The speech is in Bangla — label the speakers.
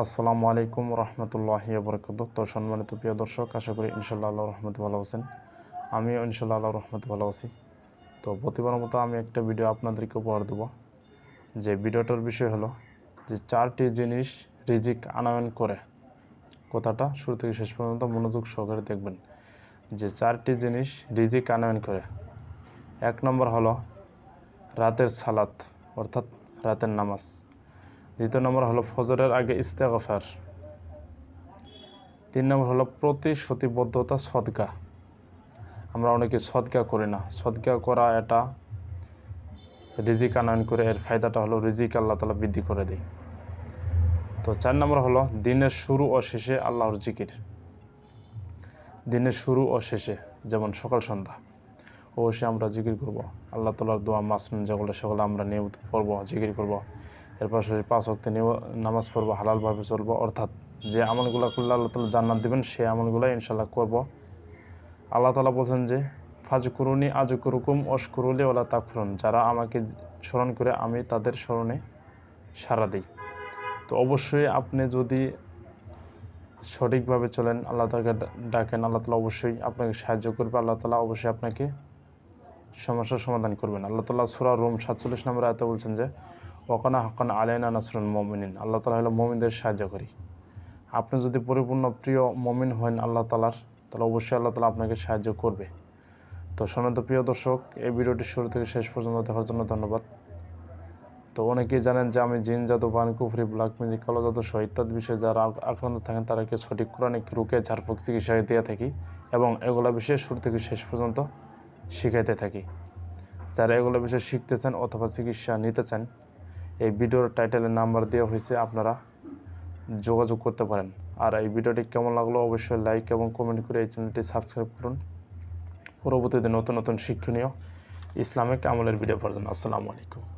Speaker 1: আসসালামু আলাইকুম রহমতুল্লাহি বরকত তো সম্মানিত প্রিয় দর্শক, আশা করি ইনশাল্লাহ আল্লাহ রহমত ভালো আছেন। আমিও ইনশাল্লাহ আল্লাহ রহমত ভালো আছি। তো প্রতিবার মতো আমি একটা ভিডিও আপনাদেরকে উপহার দেবো। যে ভিডিওটার বিষয় হলো যে চারটি জিনিস রিজিক আনয়ন করে। কথাটা শুরু থেকে শেষ পর্যন্ত মনোযোগ সহকারে দেখবেন। যে চারটি জিনিস রিজিক আনয়ন করে। এক নম্বর হলো রাতের সালাত, অর্থাৎ রাতের নামাজ। দ্বিতীয় নম্বর হলো ফজরের আগে ইস্তেগফার। তিন নম্বর হলো প্রতিশ্রুতিবদ্ধতা, সদকা। আমরা অনেকে সদকা করি না। সদকা করা এটা রিজিক আনয়ন করে, এর ফায়দাটা হলো রিজিক আল্লাহ তালা বৃদ্ধি করে দেয়। তো চার নম্বর হলো দিনের শুরু ও শেষে আল্লাহর জিকির। দিনের শুরু ও শেষে, যেমন সকাল সন্ধ্যা, অবশ্যই আমরা জিকির করব। আল্লাহ তালার দোয়া মাসনুন যেগুলো সেগুলো আমরা নিয়মিত করব জিকির করব। এর পাশাপাশি পাঁচ অক্টে নামাজ পড়ব, হালালভাবে চলবো। অর্থাৎ যে আমলগুলো করলে আল্লাহ তালা জান্নাত দেবেন, সেই আমলগুলো ইনশাল্লাহ করব। আল্লাহ তালা বলছেন যে ফাজ করুনি আজ করুকুম অস্করুলি ওলা তাকফরুন। যারা আমাকে স্মরণ করে, আমি তাদের স্মরণে সাড়া দিই। তো অবশ্যই আপনি যদি সঠিকভাবে চলেন, আল্লাহ তাকে ডাকেন, আল্লাহ তালা অবশ্যই আপনাকে সাহায্য করবে। আল্লাহ তালা অবশ্যই আপনাকে সমস্যার সমাধান করবেন। আল্লাহ তালা সুরা রুম সাতচল্লিশ নম্বর আয়তে বলছেন যে ওকানা হকান আলাইনা নাসরুন মমিনিন, আল্লাহ তালা হলো মমিনদের সাহায্য করি। আপনি যদি পরিপূর্ণ প্রিয় মমিন হন আল্লাহ তালার তাহলে অবশ্যই আল্লাহ তালা আপনাকে সাহায্য করবে। তো সনাত প্রিয় দর্শক, এই ভিডিওটি শুরু থেকে শেষ পর্যন্ত দেখার জন্য ধন্যবাদ। তো অনেকেই জানেন যে আমি জিন, জাদু, বান, কুফরি, ব্ল্যাক মিউজিক কালো জাদু সহ ইত্যাদি বিষয়ে যারা আক্রান্ত থাকেন তাদেরকে সঠিক কোরআনিক রুকে ঝাড়ফুঁক চিকিৎসা দিয়ে থাকি এবং এগুলো বিষয়ে শুরু থেকে শেষ পর্যন্ত শিখাইতে থাকি। যারা এগুলো বিষয়ে শিখতে চান অথবা চিকিৎসা নিতে চান এই ভিডিওর টাইটেলের নাম্বার দেওয়া হয়েছে, আপনারা যোগাযোগ করতে পারেন। আর এই ভিডিওটি কেমন লাগল অবশ্যই লাইক এবং কমেন্ট করে এই চ্যানেলটি সাবস্ক্রাইব করুন। পরবর্তীতে নতুন নতুন শিক্ষণীয় ইসলামিক আমলের ভিডিও পর্যন্ত আসসালামু আলাইকুম।